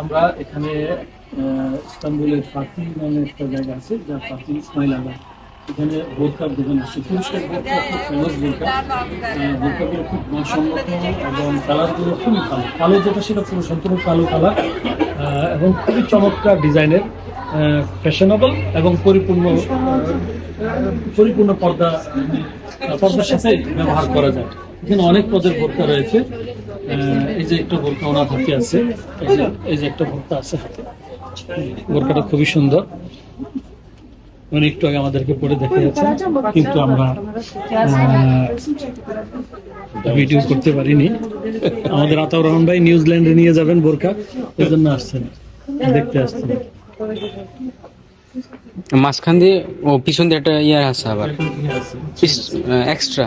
আমরা এখানে ইস্তাম্বুলের ফাতি নামে একটা জায়গা আছে যা ফাতি ইসমাইল আলা এখানে বোরকার দোকান আছে। পুরস্কার বোরকা, খুব ফেমাস বোরকা। বোরকাগুলো খুব মানসম্মত এবং কালারগুলো খুবই ভালো। কালো যেটা সেটা পুরো সম্পূর্ণ কালো কালার। এবং খুবই চমৎকার ডিজাইনের ফ্যাশনেবল এবং পরিপূর্ণ পরিপূর্ণ পর্দা, পর্দার সাথে ব্যবহার করা যায়। এখানে অনেক পদের বোরকা রয়েছে। এই যে একটা বোরকা ওনার হাতে আছে এই যে একটা বোরকা আছে হাতে। বোরকাটা খুবই সুন্দর। উনি একটু আগে আমাদেরকে পরে দেখে যাচ্ছে কিন্তু আমরা ভিডিও করতে পারিনি। আমাদের আতাউর রহমান ভাই নিউজিল্যান্ডে নিয়ে যাবেন বোরকা এই জন্য আসছেন। দেখতে আসছেন। মাঝখান দিয়ে ও পিছন দিয়ে একটা ইয়ার আছে আবার। Extra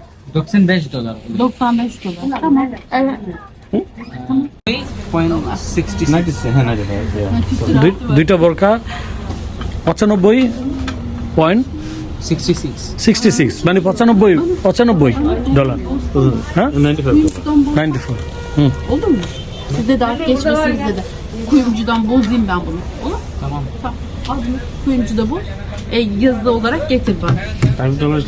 95 dolar. 95 dolar. Tamam. Evet. দুইটা বরকা পঁচানব্বই পয়েন্ট সিক্সটি সিক্স মানে পঁচানব্বই পঁচানব্বই ডলার হ্যাঁ Size de artık geçmesin size bozayım ben bunu. Olur Tamam. Tamam. Al bunu. Kuyumcuda boz. E, yazılı olarak getir bana. Five dollar.